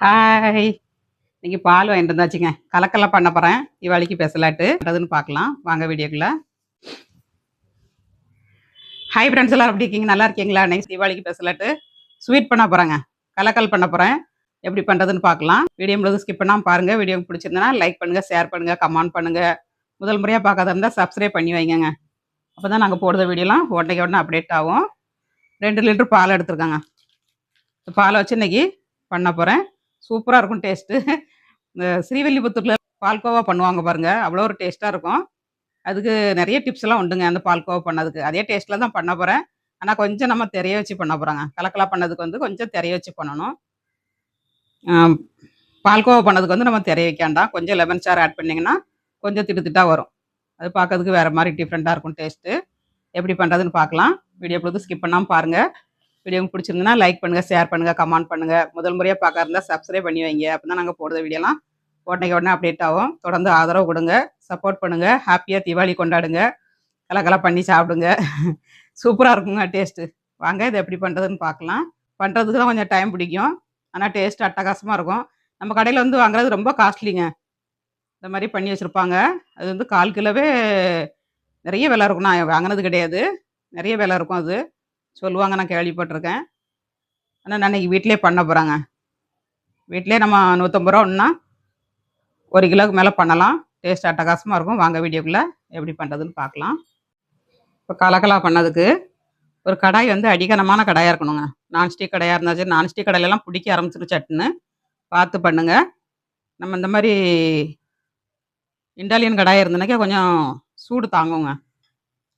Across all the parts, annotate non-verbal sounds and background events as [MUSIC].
Hi இன்னைக்கு பால் வாங்கிட்டு வந்தாச்சுங்க. கலக்கெல்லாம் பண்ண போகிறேன் தீபாவளிக்கு பெசலாட்டு. அதுன்னு பார்க்கலாம் வாங்க வீடியோக்குள்ள. ஹாய் ஃப்ரெண்ட்ஸ் எல்லாம் எப்படி இருக்கீங்க? நல்லா இருக்கீங்களா? நெக்ஸ்ட் தீபாவளிக்கு பேசலாட்டு. ஸ்வீட் பண்ண போகிறேங்க கலக்கல் பண்ண போகிறேன் எப்படி பண்ணுறதுன்னு பார்க்கலாம் வீடியோ முழுவதும் ஸ்கிப் பண்ணாமல் பாருங்கள் வீடியோ பிடிச்சிருந்தனா லைக் பண்ணுங்கள் ஷேர் பண்ணுங்கள் கமெண்ட் பண்ணுங்கள் முதல் முறையாக பார்க்காத இருந்தால் சப்ஸ்கிரைப் பண்ணி வைங்கங்க. அப்போ தான் நாங்கள் போடுற வீடியோலாம் உடனே உடனே அப்டேட் ஆகும். ரெண்டு லிட்டர் பால் எடுத்துருக்காங்க. பாலை வச்சு இன்னைக்கு பண்ண போகிறேன் சூப்பராக இருக்கும் டேஸ்ட்டு. இந்த ஸ்ரீவில்லிபுத்தூரில் பால்கோவா பண்ணுவாங்க பாருங்கள் அவ்வளோ ஒரு டேஸ்ட்டாக இருக்கும். அதுக்கு நிறைய டிப்ஸ் எல்லாம் உண்டுங்க அந்த பால்கோவா பண்ணதுக்கு. அதே டேஸ்ட்டில் தான் பண்ண போகிறேன் ஆனால் கொஞ்சம் நம்ம தெரிய வச்சு பண்ண போகிறாங்க கலக்கலா பண்ணதுக்கு வந்து கொஞ்சம் தெரிய வச்சு பண்ணணும். பால்கோவா பண்ணதுக்கு வந்து நம்ம தெரிய வைக்காண்டாம் கொஞ்சம் லெமன் சார் ஆட் பண்ணிங்கன்னா கொஞ்சம் திட்டு வரும். அது பார்க்கறதுக்கு வேறு மாதிரி டிஃப்ரெண்ட்டாக இருக்கும் டேஸ்ட்டு. எப்படி பண்ணுறதுன்னு பார்க்கலாம் வீடியோ பொழுது ஸ்கிப் பண்ணாமல் பாருங்கள் வீடியோ உங்களுக்கு பிடிச்சிருந்தனா லைக் பண்ணுங்கள் ஷேர் பண்ணுங்கள் கமெண்ட் பண்ணுங்கள் முதல் முறையாக பார்க்க இருந்தால் சப்ஸ்கிரைப் பண்ணி வைங்க. அப்போ தான் நாங்கள் போடுற வீடியோலாம் உடனே உடனே அப்டேட் ஆகும். தொடர்ந்து ஆதரவு கொடுங்க சப்போர்ட் பண்ணுங்கள் ஹாப்பியாக தீபாவளி கொண்டாடுங்க கலக்கலா பண்ணி சாப்பிடுங்க. [LAUGHS] சூப்பராக இருக்குங்க டேஸ்ட்டு வாங்க இதை எப்படி பண்ணுறதுன்னு பார்க்கலாம். பண்ணுறதுக்கு தான் கொஞ்சம் டைம் பிடிக்கும். ஆனால் டேஸ்ட் அட்டகாசமாக இருக்கும். நம்ம கடையில் வந்து வாங்குறது ரொம்ப காஸ்ட்லிங்க இந்த மாதிரி பண்ணி வச்சுருப்பாங்க. அது வந்து கால் கிலோவே நிறைய விலை இருக்கும். நான் வாங்கினது கிடையாது. நிறைய விலை இருக்கும் அது. சொல்லுவாங்க நான் கேள்விப்பட்டிருக்கேன். ஆனால் நான் வீட்டிலே பண்ண போகிறேங்க வீட்டிலே நம்ம நூற்றம்பது ரூபா ஒன்றா ஒரு கிலோவுக்கு மேலே பண்ணலாம். டேஸ்ட் அட்டகாசமாக இருக்கும். வாங்க வீடியோக்குள்ளே எப்படி பண்ணுறதுன்னு பார்க்கலாம். இப்போ கலக்கலா பண்ணதுக்கு ஒரு கடாய் வந்து அடிக்கனமான கடாயாக இருக்கணுங்க. நான்ஸ்டிக் கடாயாக இருந்தாச்சு. நான்ஸ்டிக் கடையிலலாம் பிடிக்க ஆரம்பிச்சிரு சட்டுன்னு. பார்த்து பண்ணுங்க. நம்ம இந்த மாதிரி இண்டாலியன் கடாயாக இருந்தனாக்கா கொஞ்சம் சூடு தாங்குங்க.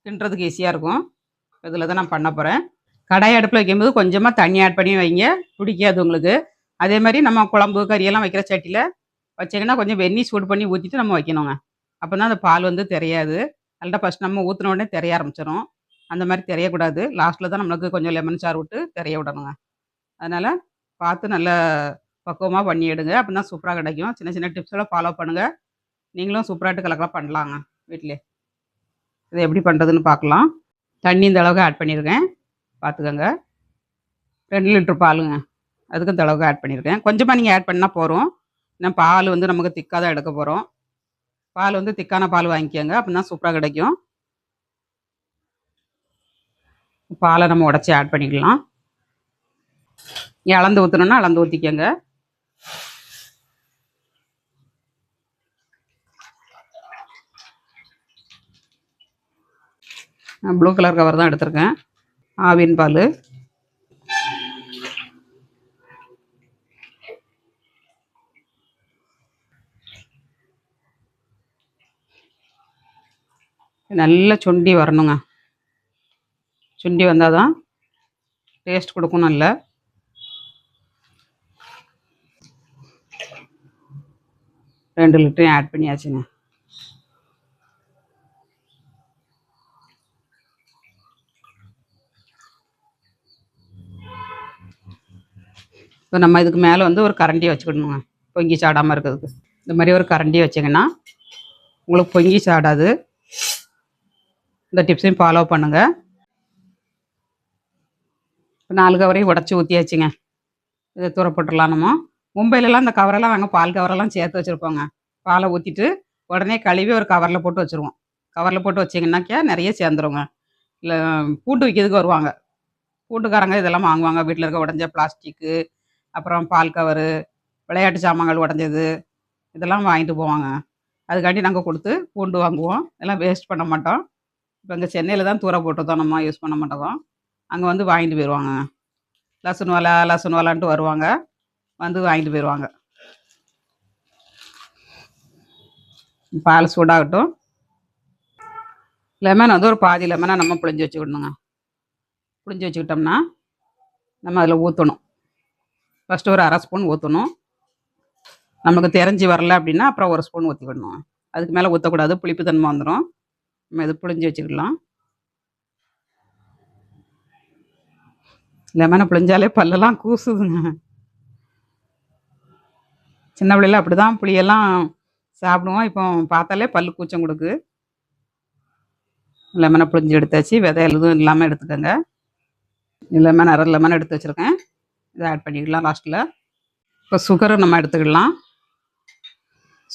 தின்றதுக்கு ஈஸியாக இருக்கும். இதில் தான் நான் பண்ண போகிறேன் கடாய் அடுப்பில் வைக்கும்போது கொஞ்சமாக தண்ணி ஆட் பண்ணி வைங்க. பிடிக்காது உங்களுக்கு. அதே மாதிரி நம்ம குழம்பு கறியெல்லாம் வைக்கிற சட்டியில் வச்சிங்கன்னா கொஞ்சம் வெந்நீர் சூடு பண்ணி ஊற்றிட்டு நம்ம வைக்கணுங்க. அப்போ தான் அந்த பால் வந்து தெரியாது. நல்லா ஃபஸ்ட் நம்ம ஊற்றின உடனே தெரிய ஆரம்பிச்சிடும் அந்த மாதிரி தெரியக்கூடாது. லாஸ்ட்டில் தான் நம்மளுக்கு கொஞ்சம் லெமன் சாறு விட்டு தெரிய விடணுங்க. அதனால் பார்த்து நல்லா பக்குவமாக பண்ணி எடுங்க. அப்போ தான் சூப்பராக கிடைக்கும். சின்ன சின்ன டிப்ஸெல்லாம் ஃபாலோ பண்ணுங்கள் நீங்களும் சூப்பராகிட்டு கலக்கலாம் பண்ணலாங்க வீட்டிலே இதை எப்படி பண்ணுறதுன்னு பார்க்கலாம். தண்ணி இந்த அளவுக்கு ஆட் பண்ணியிருக்கேன். பார்த்துக்கோங்க. ரெண்டு லிட்டர் பாலுங்க. அதுக்கு இந்த அளவுக்கு ஆட் பண்ணியிருக்கேன். கொஞ்சமாக நீங்கள் ஆட் பண்ணால் போகிறோம் ஏன்னா பால் வந்து நமக்கு திக்காக தான் எடுக்க போகிறோம் பால் வந்து திக்கான பால் வாங்கிக்கோங்க. அப்போ தான் சூப்பராக கிடைக்கும். பாலை நம்ம உடச்சி ஆட் பண்ணிக்கலாம். இளந்து ஊற்றணுன்னா அளந்து ஊற்றிக்கோங்க நான் ப்ளூ கலர் கவர் தான் எடுத்திருக்கேன். ஆவின் பால். நல்லா சுண்டி வரணுங்க. சுண்டி வந்தால் தான் டேஸ்ட் கொடுக்கும் நல்ல. ரெண்டு லிட்டரையும் ஆட் பண்ணியாச்சுங்க. இப்போ நம்ம இதுக்கு மேலே வந்து ஒரு கரண்டியை வச்சுக்கணுங்க. பொங்கி சாடாமல் இருக்கிறதுக்கு. இந்த மாதிரி ஒரு கரண்டியை வச்சிங்கன்னா உங்களுக்கு பொங்கி சாடாது. இந்த டிப்ஸையும் ஃபாலோ பண்ணுங்கள் இப்போ நாலு கவரையும் உடச்சி ஊற்றியாச்சுங்க இதை தூர போட்டுடலாம் நம்ம. மும்பையிலலாம் இந்த கவரெல்லாம் நாங்கள் பால் கவரெல்லாம் சேர்த்து வச்சுருப்போங்க. பாலை ஊற்றிட்டு உடனே கழுவி ஒரு கவரில் போட்டு வச்சுருவோம். கவரில் போட்டு வச்சிங்கன்னாக்கா நிறைய சேர்ந்துருங்க. இல்லை பூண்டு விற்கிறதுக்கு வருவாங்க. பூண்டுக்காரங்க இதெல்லாம் வாங்குவாங்க. வீட்டில் இருக்க உடஞ்ச பிளாஸ்டிக்கு அப்புறம் பால் கவரு விளையாட்டு சாமான்கள் உடஞ்சது இதெல்லாம் வாங்கிட்டு போவாங்க. அதுக்காண்டி நாங்கள் கொடுத்து பூண்டு வாங்குவோம். எல்லாம் வேஸ்ட் பண்ண மாட்டோம். இப்போ இங்கே சென்னையில் தான் தூர போட்டுருந்தோம் நம்ம யூஸ் பண்ண மாட்டோம். அங்கே வந்து வாங்கிட்டு போயிடுவாங்க லசுன் வாலா லசுன் வாலான்ட்டு வருவாங்க. வந்து வாங்கிட்டு போயிடுவாங்க பால் சூடாகட்டும். லெமன் வந்து ஒரு பாதி லெமனை நம்ம புளிஞ்சு வச்சுக்கிடணுங்க புளிஞ்சு வச்சுக்கிட்டோம்னா நம்ம அதில் ஊற்றணும் ஃபஸ்ட்டு ஒரு அரை ஸ்பூன் ஊற்றணும் நமக்கு தெரிஞ்சு வரல அப்படின்னா அப்புறம் ஒரு ஸ்பூன் ஊற்றிக்கணும் அதுக்கு மேலே ஊற்றக்கூடாது புளிப்பு தன்மை வந்துடும் நம்ம இது புளிஞ்சு வச்சுக்கலாம் லெமனை புளிஞ்சாலே பல்லெல்லாம் கூசுதுங்க. சின்ன பிள்ளைல அப்படி தான் புளியெல்லாம் சாப்பிடுவோம். இப்போ பார்த்தாலே பல் கூச்சம் கொடுக்கு. லெமனை புளிஞ்சு எடுத்தாச்சு. விதை எதுவும் இல்லாமல் எடுத்துக்கோங்க. லெமன் அரை லெமன் எடுத்து வச்சுருக்கேன். இதை ஆட் பண்ணிக்கலாம் லாஸ்ட்டில் இப்போ சுகரை நம்ம எடுத்துக்கலாம்.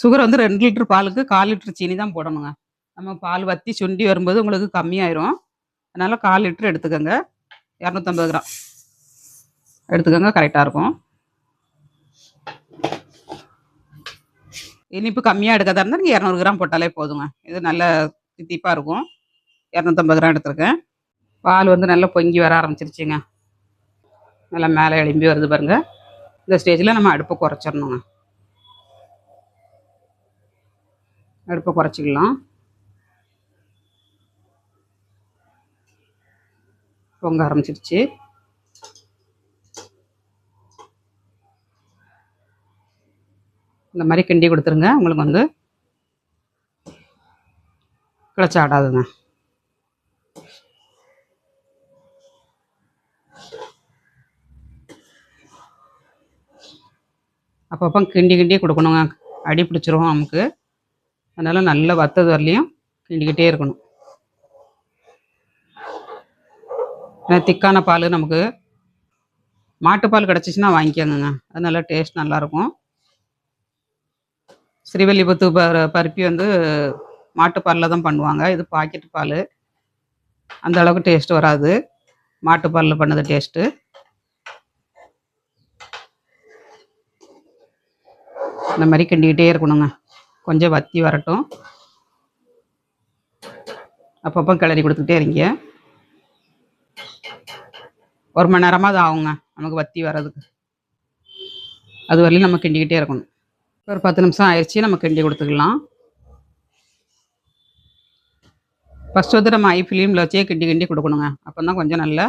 சுகர் வந்து ரெண்டு லிட்டர் பாலுக்கு கால் லிட்டர் சீனி தான் போடணுங்க. நம்ம பால் வற்றி சுண்டி வரும்போது உங்களுக்கு கம்மியாயிரும். அதனால் கால் லிட்டர் எடுத்துக்கோங்க. இரநூத்தம்பது கிராம். எடுத்துக்கோங்க கரெக்டாக இருக்கும். இனிப்பு கம்மியாக எடுக்கிறதா இருந்தால் நீங்கள் இரநூறு கிராம் போட்டாலே போதுங்க. இது நல்ல தித்திப்பாக இருக்கும். இரநூத்தம்பது கிராம் எடுத்துருக்கேன். பால் வந்து நல்லா பொங்கி வர ஆரம்பிச்சிருச்சுங்க. நல்லா மேலே எழும்பி வருது பாருங்க. இந்த ஸ்டேஜில் நம்ம அடுப்பை குறைச்சிடணுங்க. அடுப்பை குறைச்சிக்கலாம். பொங்க ஆரம்பிச்சிருச்சு. இந்த மாதிரி கிண்டி கொடுத்துருங்க. உங்களுக்கு வந்து கிளச்சாடாதுங்க. அப்பப்போ கிண்டி கிண்டி கொடுக்கணுங்க. அடி பிடிச்சிரும் நமக்கு அதனால் நல்லா வத்தது வரலையும் கிண்டிக்கிட்டே இருக்கணும். ஏன்னா திக்கான பால் நமக்கு. மாட்டுப்பால் கிடச்சிச்சின்னா வாங்கிக்கோங்க அது நல்லா டேஸ்ட் நல்லாயிருக்கும். ஸ்ரீவல்லிபுத்து ப பருப்பி வந்து மாட்டுப்பாலில் தான் பண்ணுவாங்க. இது பாக்கெட் பால். அந்த அளவுக்கு டேஸ்ட் வராது. மாட்டுப்பாலில் பண்ணது டேஸ்ட்டு இந்த மாதிரி கிண்டிக்கிட்டே இருக்கணுங்க. கொஞ்சம் வத்தி வரட்டும். அப்பப்போ கிளறி கொடுத்துக்கிட்டே இருங்க. ஒரு மணி நேரமாக அது ஆகுங்க நமக்கு வத்தி வர்றதுக்கு. அது வரையிலும் நம்ம கிண்டிக்கிட்டே இருக்கணும். ஒரு பத்து நிமிஷம் ஆயிடுச்சு நம்ம கிண்டி கொடுத்துக்கலாம். ஃபஸ்ட் வந்து நம்ம ஐ ஃபிலிமில் வச்சே கிண்டி கிண்டி கொடுக்கணுங்க. அப்போ தான் கொஞ்சம் நல்லா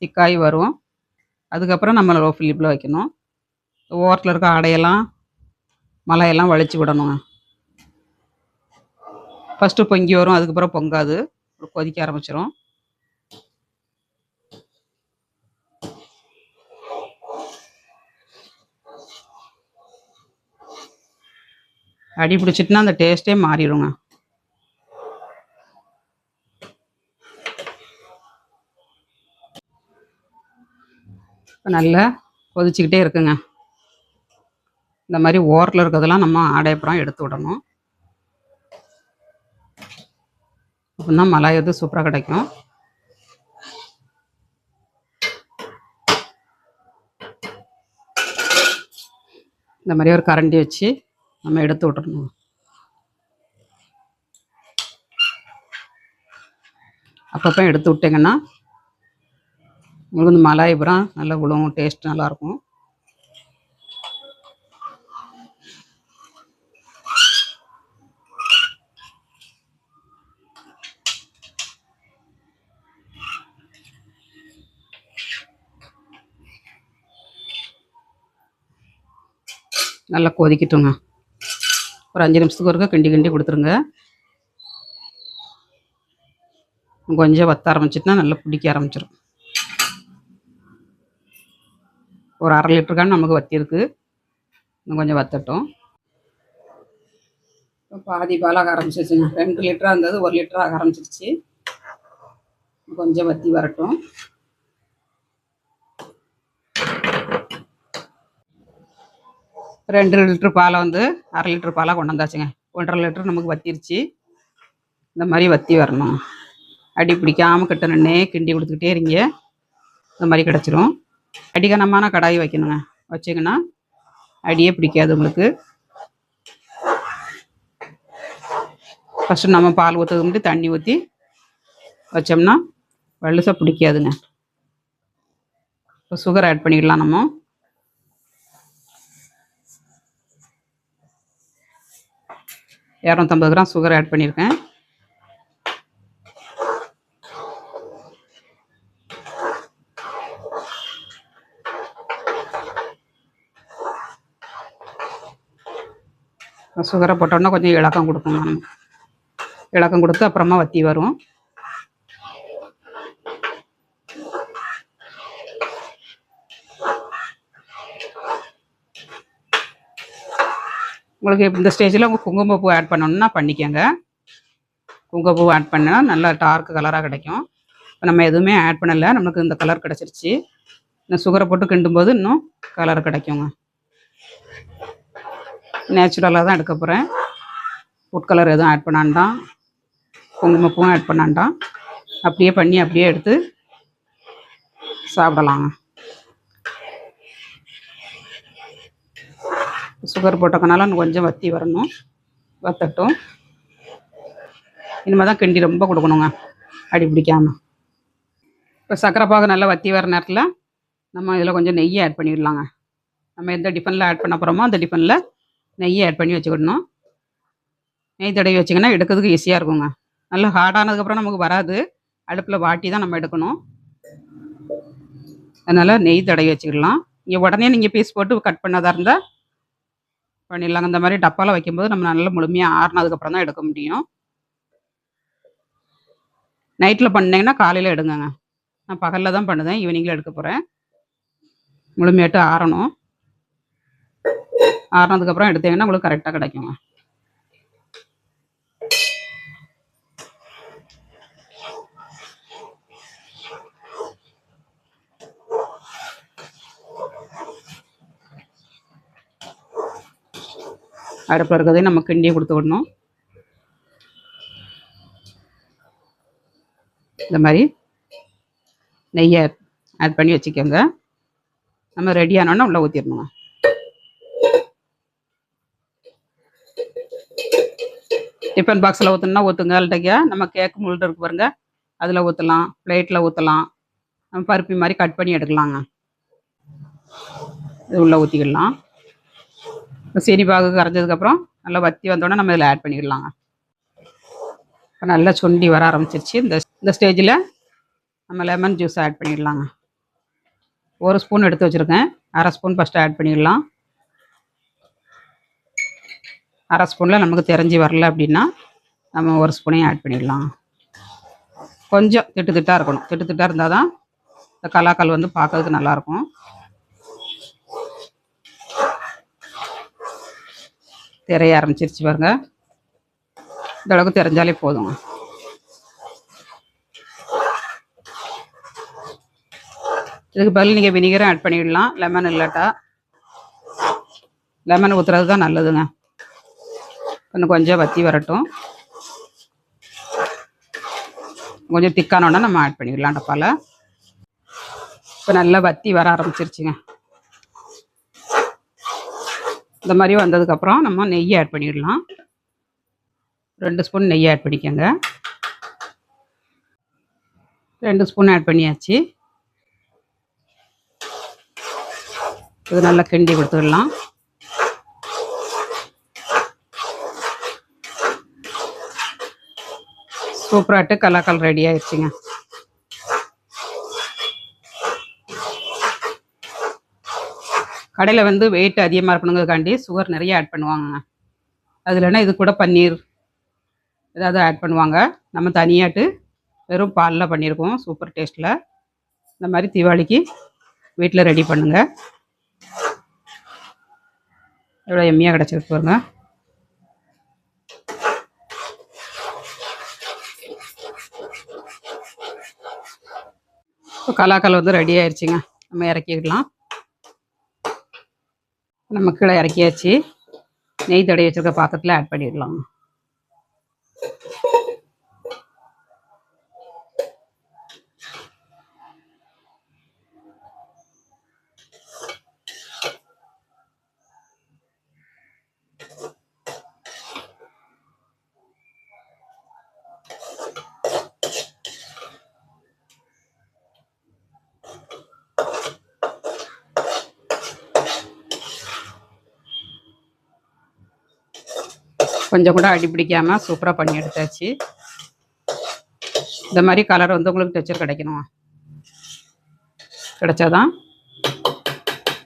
திக்காகி வரும். அதுக்கப்புறம் நம்ம லோ ஃபிலிப்பில் வைக்கணும். ஓரத்தில் இருக்க ஆடையெல்லாம் மலையெல்லாம் வலிச்சு விடணுங்க. ஃபஸ்ட்டு பொங்கி வரும் அதுக்கப்புறம் பொங்காது. கொதிக்க ஆரம்பிச்சிடும் அடி பிடிச்சிட்டுனா அந்த டேஸ்ட்டே மாறிடுங்க. இப்போ நல்லா கொதிச்சுக்கிட்டே இருக்குங்க. இந்த மாதிரி ஓரில் இருக்கிறதெல்லாம் நம்ம ஆடைப்புறம் எடுத்து விடணும். அப்படின்னா மலாய் வந்து சூப்பராக கிடைக்கும். இந்த மாதிரி ஒரு கரண்டி வச்சு நம்ம எடுத்து விட்டுறணும். அப்பப்போ எடுத்து விட்டிங்கன்னா உங்களுக்கு இந்த மலாய்புரம் நல்லா விழுவும் டேஸ்ட் நல்லாயிருக்கும் நல்லா கொதிக்கட்டுங்க ஒரு அஞ்சு நிமிஷத்துக்கு ஒருக்க கிண்டி கிண்டி கொடுத்துருங்க. கொஞ்சம் வத்த ஆரம்பிச்சிட்டுனா நல்லா பிடிக்க ஆரம்பிச்சிடும் ஒரு அரை லிட்டருக்கான நமக்கு வத்திருக்கு இன்னும் கொஞ்சம் வத்தட்டும். இப்போ பாதி பாலாக ஆரம்பிச்சிருச்சுங்க. ரெண்டு லிட்டராக இருந்தது ஒரு லிட்டர் ஆக ஆரம்பிச்சிருச்சு. கொஞ்சம் வத்தி வரட்டும். ரெண்டு லிட்ரு பாலை வந்து அரை லிட்ரு பாலாக கொண்டு வந்தாச்சுங்க. ஒன்றரை லிட்ரு நமக்கு வத்திருச்சு. இந்த மாதிரி வத்தி வரணும். அடி பிடிக்காமல் கிட்ட நின்னே கிண்டி கொடுத்துக்கிட்டே இருங்க. இந்த மாதிரி கிடச்சிரும். அடிகனமான கடாய் வைக்கணுங்க. வச்சிங்கன்னா அடியே பிடிக்காது உங்களுக்கு. ஃபஸ்ட்டு நம்ம பால் ஊற்றுறது மட்டும் தண்ணி ஊற்றி வச்சோம்னா வலுசாக பிடிக்காதுங்க. இப்போ சுகர் ஆட் பண்ணிடலாம் நம்ம. இரநூத்தம்பது கிராம் சுகர் ஆட் பண்ணியிருக்கேன். சுகரை போட்டோன்னா கொஞ்சம் இலக்கம் கொடுக்கணும் இலக்கம் கொடுத்து அப்புறமா வத்தி வரும். உங்களுக்கு இந்த ஸ்டேஜில் உங்கள் குங்குமப்பூ ஆட் பண்ணணும்னா பண்ணிக்கோங்க. குங்குமப்பூ ஆட் பண்ணால் நல்லா டார்க் கலராக கிடைக்கும். இப்போ நம்ம எதுவுமே ஆட் பண்ணலை. நமக்கு இந்த கலர் கிடச்சிருச்சு. இந்த சுகரை போட்டு கிண்டும்போது இன்னும் கலர் கிடைக்குங்க. நேச்சுரலாக தான் எடுக்க போகிறேன் ஃபுட் கலர் எதுவும் ஆட் பண்ணாண்டாம். குங்குமப்பூவும் ஆட் பண்ணாண்டாம். அப்படியே பண்ணி அப்படியே எடுத்து சாப்பிடலாங்க. சுகர் போட்டக்கனால இன்னும் கொஞ்சம் வத்தி வரணும். வத்தட்டும். இனிமேல் தான் கிண்டி ரொம்ப கொடுக்கணுங்க. அடி பிடிக்காம. இப்போ சர்க்கரை பாகு நல்லா வத்தி வர நேரத்தில் நம்ம இதில் கொஞ்சம் நெய்யை ஆட் பண்ணிடலாங்க. நம்ம எந்த டிஃபனில் ஆட் பண்ண போகிறோமோ அந்த டிஃபனில் நெய்யை ஆட் பண்ணி வச்சுக்கிடணும். நெய் தடவி வச்சிங்கன்னா எடுக்கிறதுக்கு ஈஸியாக இருக்குங்க. நல்லா ஹார்டானதுக்கப்புறம் நமக்கு வராது. அடுப்பில் வாட்டி தான் நம்ம எடுக்கணும். அதனால் நெய் தடவி வச்சுக்கலாம் இங்கே உடனே நீங்கள் பீஸ் போட்டு கட் பண்ணதாக இருந்தால் பண்ணிடலாங்க. இந்த மாதிரி டப்பாவில் வைக்கும்போது நம்ம நல்லா முழுமையாக ஆறுனதுக்கப்புறம் தான் எடுக்க முடியும். நைட்டில் பண்ணிங்கன்னா காலையில் எடுங்கங்க. நான் பகலில் தான் பண்ணுதேன். ஈவினிங்கில் எடுக்க போகிறேன் முழுமையாட்டு ஆறணும். ஆறுனதுக்கப்புறம் எடுத்தீங்கன்னா உங்களுக்கு கரெக்டாக கிடைக்குங்க. அடுப்பில் இருக்கிறதையும் நம்ம கிண்டியை கொடுத்து விடணும். இந்த மாதிரி நெய்யை ஆட் பண்ணி வச்சுக்கோங்க. நம்ம ரெடி உள்ளே ஊற்றிடணுங்க டிஃபன் பாக்ஸில் ஊற்றணும்னா ஊற்றுங்க அல்ட்டைக்கா நம்ம கேக்கு முள்ளிட்டு இருக்கு பாருங்க. அதில் ஊற்றலாம் பிளேட்டில் ஊற்றலாம் நம்ம பருப்பி மாதிரி கட் பண்ணி எடுக்கலாங்க. இது உள்ளே ஊற்றிக்கிடலாம் சீனி பாகு கரைஞ்சதுக்கப்புறம் நல்லா வத்தி வந்தோடனே நம்ம இதில் ஆட் பண்ணிடலாங்க. இப்போ நல்லா சுண்டி வர ஆரம்பிச்சிருச்சு. இந்த இந்த ஸ்டேஜில் நம்ம லெமன் ஜூஸ் ஆட் பண்ணிடலாங்க. ஒரு ஸ்பூன் எடுத்து வச்சுருக்கேன். அரை ஸ்பூன் ஃபஸ்ட்டு ஆட் பண்ணிடலாம். அரை ஸ்பூனில் நமக்கு தெரிஞ்சு வரல அப்படின்னா நம்ம ஒரு ஸ்பூனையும் ஆட் பண்ணிடலாம். கொஞ்சம் திட்டு திட்டாக இருக்கணும். திட்டு திட்டாக இருந்தால் தான் இந்த கலாக்கால் வந்து பார்க்கறதுக்கு நல்லாயிருக்கும் திரைய ஆரம்பிச்சிருச்சு பாருங்க. இந்த அளவுக்கு தெரிஞ்சாலே போதுங்க. இதுக்கு பதில் நீங்கள் வினிகரும் ஆட் பண்ணிடலாம். லெமன் இல்லாட்டா லெமன் ஊற்றுறது தான் நல்லதுங்க. இன்னும் கொஞ்சம் வத்தி வரட்டும். கொஞ்சம் திக்கானோன்னா நம்ம ஆட் பண்ணிடலாம் டப்பாவில் இப்போ நல்லா வத்தி வர ஆரம்பிச்சிருச்சுங்க. இந்த மாதிரி வந்ததுக்கப்புறம் நம்ம நெய் ஆட் பண்ணிடலாம். ரெண்டு ஸ்பூன் நெய் ஆட் பண்ணிக்கோங்க. ரெண்டு ஸ்பூன் ஆட் பண்ணியாச்சு. இது நல்லா கிண்டி கொடுத்துடலாம். சூப்பராட்டு கலாக்கால் ரெடி ஆயிடுச்சுங்க. கடையில் வந்து வெயிட் அதிகமாக இருக்கணுங்கிறதுக்காண்டி சுகர் நிறைய ஆட் பண்ணுவாங்க. அது இல்லைன்னா இது கூட பன்னீர் ஏதாவது ஆட் பண்ணுவாங்க. நம்ம தனியாட்டு வெறும் பாலில் பண்ணியிருக்கோம் சூப்பர் டேஸ்ட்டில் இந்த மாதிரி தீபாவளிக்கு வீட்டில் ரெடி பண்ணுங்கள் எவ்வளோ எம்மியாக கிடச்சிருக்கு பாருங்க. இப்போ கலாக்கல் வந்து ரெடி ஆயிடுச்சுங்க நம்ம இறக்கிக்கலாம் நம்ம கீழே இறக்கியாச்சு. நெய் தடவி வச்சிருக்க பாத்திரத்தில் ஆட் பண்ணிடலாம். கொஞ்சம் கூட அடி பிடிக்காமல் சூப்பராக பண்ணி எடுத்தாச்சு. இந்த மாதிரி கலர் வந்து உங்களுக்கு டெக்சர் கிடைக்கணும்? கிடைச்சாதான்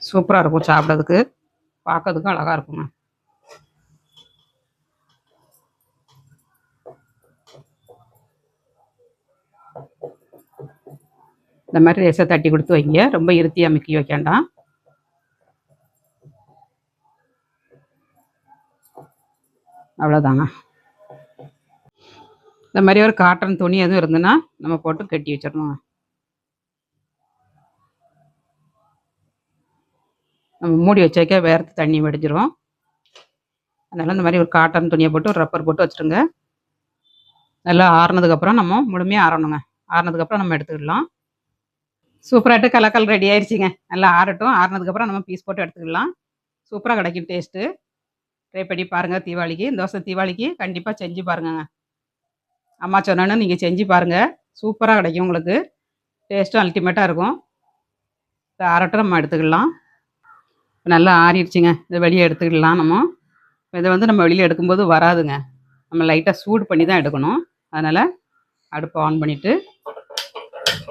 சூப்பராக இருக்கும் சாப்பிட்றதுக்கு. பார்க்கறதுக்கும் அழகாக இருக்குங்க. இந்த மாதிரி ரேசை தட்டி கொடுத்து வைங்க. ரொம்ப இருத்தி வைக்க வேண்டாம். அவ்வளோதாங்க இந்த மாதிரி ஒரு காட்டன் துணி எதுவும் இருந்ததுன்னா நம்ம போட்டு கட்டி வச்சிடணுங்க. நம்ம மூடி வச்சாக்க வேர்த்து தண்ணி வடிஞ்சிரும். அதனால் இந்த மாதிரி ஒரு காட்டன் துணியை போட்டு ஒரு ரப்பர் போட்டு வச்சுருங்க. நல்லா ஆறுனதுக்கப்புறம் நம்ம முழுமையாக ஆறணுங்க. ஆறுனதுக்கப்புறம் நம்ம எடுத்துக்கலாம். சூப்பராகிட்டு கலக்கல் ரெடி ஆயிடுச்சுங்க நல்லா ஆறட்டும். ஆறுனதுக்கப்புறம் நம்ம பீஸ் போட்டு எடுத்துக்கலாம். சூப்பராக கிடைக்கும் டேஸ்ட்டு ட்ரை பண்ணி பாருங்கள் தீபாவளிக்கு. இந்த வருஷம் தீபாவளிக்கு கண்டிப்பாக செஞ்சு பாருங்கங்க. அம்மா சொன்னோன்னு நீங்கள் செஞ்சு பாருங்கள் சூப்பராக கிடைக்கும் உங்களுக்கு. டேஸ்ட்டும் அல்டிமேட்டாக இருக்கும். இதை ஆறட்டும் நம்ம எடுத்துக்கலாம். நல்லா ஆறிடுச்சுங்க. இதை வெளியே எடுத்துக்கலாம் நம்ம. இதை வந்து நம்ம வெளியே எடுக்கும்போது வராதுங்க. நம்ம லைட்டாக சூடு பண்ணி தான் எடுக்கணும். அதனால் அடுப்பை ஆன் பண்ணிவிட்டு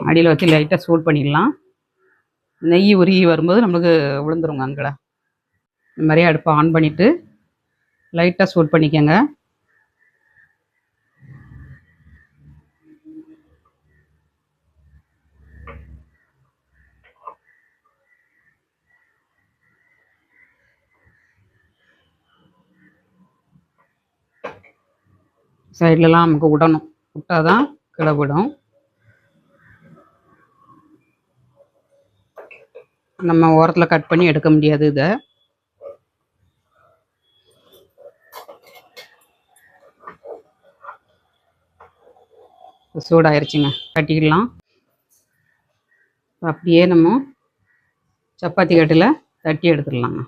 அடியில் வச்சு லைட்டாக சூடு பண்ணிடலாம். நெய் உருகி வரும்போது நம்மளுக்கு விழுந்துருங்க அங்கே இந்த மாதிரி அடுப்பை ஆன் பண்ணிவிட்டு லைட்டாக சூட் பண்ணிக்கோங்க. சைட்லலாம் நமக்கு விடணும் விட்டால் தான் கிளை விடும். நம்ம ஓரத்தில் கட் பண்ணி எடுக்க முடியாது இதை. சூடாயிருச்சுங்க. கட்டிக்கலாம் அப்படியே நம்ம சப்பாத்தி கட்டில் தட்டி எடுத்துடலாங்க.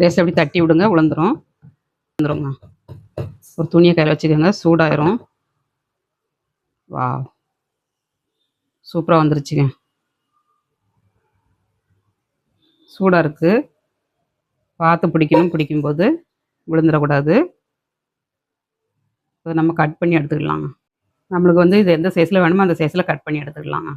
லேசாக அப்படி தட்டி விடுங்க விழுந்துரும் வந்துடுங்க ஒரு துணியை கையில் வச்சுக்கோங்க சூடாயிரும். வா சூப்பராக வந்துருச்சுங்க. சூடாக இருக்குது பார்த்து பிடிக்கணும். பிடிக்கும்போது விழுந்துடக்கூடாது. இதை நம்ம கட் பண்ணி எடுத்துக்கலாங்க நம்மளுக்கு வந்து இது எந்த சைஸில் வேணுமோ அந்த சைஸில் கட் பண்ணி எடுத்துக்கலாங்க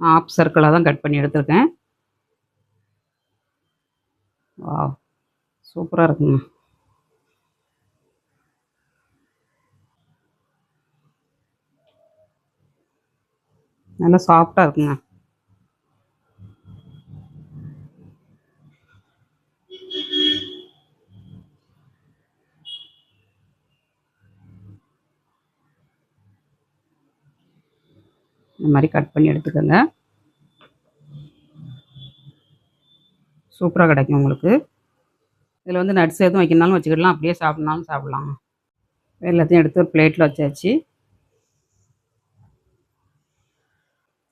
ஆப் சர்க்கிளாக தான் கட் பண்ணி எடுத்திருக்கேன். வா சூப்பராக இருக்குங்க. நல்லா சாஃப்டாக இருக்குங்க. இந்த மாதிரி கட் பண்ணி எடுத்துக்கோங்க. சூப்பராக கிடைக்கும் உங்களுக்கு. இதில் வந்து நட்ஸ் எதுவும் வைக்கணும்னாலும் வச்சுக்கிடலாம். அப்படியே சாப்பிட்னாலும் சாப்பிட்லாம் எல்லாத்தையும் எடுத்து ஒரு பிளேட்டில் வச்சாச்சு.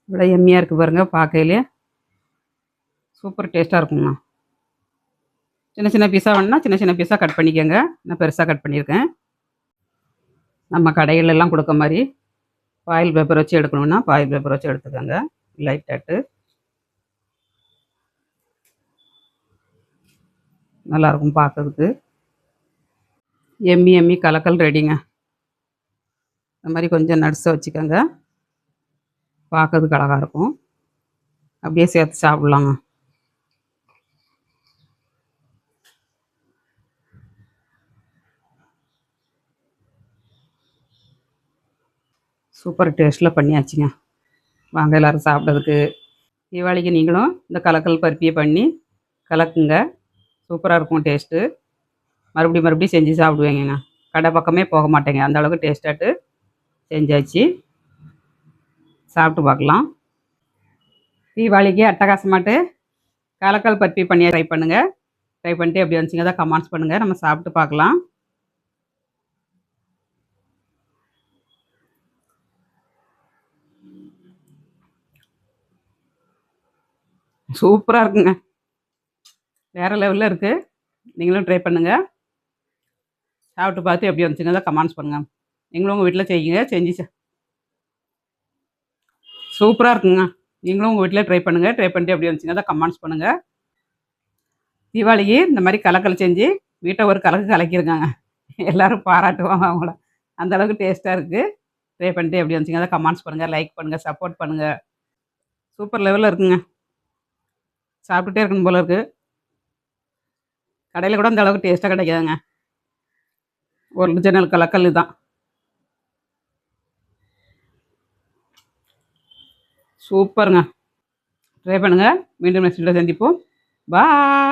இவ்வளோ எம்மியாக இருக்குது பாருங்கள் பார்க்கையிலே. சூப்பர் டேஸ்ட்டாக இருக்குங்கண்ணா சின்ன சின்ன பீஸாக வேணுன்னா சின்ன சின்ன பீஸாக கட் பண்ணிக்கோங்க. நான் பெருசாக கட் பண்ணியிருக்கேன். நம்ம கடையிலெல்லாம் கொடுக்க மாதிரி பாயில் பேப்பர் வச்சு எடுக்கணும்னா பாயில் பேப்பர் வச்சு எடுத்துக்கோங்க. லைட்டாட்டு நல்லாயிருக்கும் பார்க்கறதுக்கு. எம்மி எம்மி கலக்கல் ரெடிங்க இந்த மாதிரி கொஞ்சம் நடுசை வச்சுக்கோங்க. பார்க்கறதுக்கு அழகாக இருக்கும். அப்படியே சேர்த்து சாப்பிட்லாங்க சூப்பர் டேஸ்ட்டில் பண்ணியாச்சுங்க. வாங்க எல்லோரும் சாப்பிட்றதுக்கு. தீபாவளிக்கு நீங்களும் இந்த கலக்கல் பருப்பியை பண்ணி கலக்குங்க. சூப்பராக இருக்கும் டேஸ்ட்டு மறுபடியும் மறுபடியும் செஞ்சு சாப்பிடுவேங்க கடை பக்கமே போக மாட்டேங்க. அந்த அளவுக்கு டேஸ்ட்டாட்டு செஞ்சாச்சு. சாப்பிட்டு பார்க்கலாம். தீபாவளிக்கு அட்டகாசமாட்டு கலக்கல் பருப்பி பண்ணியாக ட்ரை பண்ணுங்கள் ட்ரை பண்ணிட்டு எப்படி வந்துச்சிங்க தான் கமெண்ட்ஸ் பண்ணுங்கள் நம்ம சாப்பிட்டு பார்க்கலாம். சூப்பராக இருக்குங்க. வேறு லெவலில் இருக்குது நீங்களும் ட்ரை பண்ணுங்கள் சாப்பிட்டு பார்த்து எப்படி வந்துச்சுங்க தான் கமெண்ட்ஸ் பண்ணுங்கள் நீங்களும் உங்கள் வீட்டில் செய்யுங்க. செஞ்சு சூப்பராக இருக்குங்க. நீங்களும் உங்கள் வீட்டில் ட்ரை பண்ணுங்கள் ட்ரை பண்ணிட்டு எப்படி வந்துச்சுங்க தான் கமெண்ட்ஸ் பண்ணுங்கள் தீபாவளிக்கு இந்த மாதிரி கலக்கல் செஞ்சு வீட்டை ஒரு கலக்கு கலக்கியிருக்காங்க எல்லோரும் பாராட்டுவாங்க அவங்கள. அந்த அளவுக்கு டேஸ்ட்டாக இருக்குது ட்ரை பண்ணிட்டு எப்படி வந்துச்சுங்க தான் கமெண்ட்ஸ் பண்ணுங்கள் லைக் பண்ணுங்கள் சப்போர்ட் பண்ணுங்கள் சூப்பர் லெவலில் இருக்குங்க. சாப்பிட்டுட்டே இருக்கணும் போல இருக்குது கடையில் கூட அந்த அளவுக்கு டேஸ்ட்டாக கிடைக்காதுங்க. ஒரிஜினல் கலக்கல் தான் சூப்பருங்க. ட்ரை பண்ணுங்கள் மீண்டும் நெக்ஸ்ட் வீடியோ சந்திப்போம். பாய்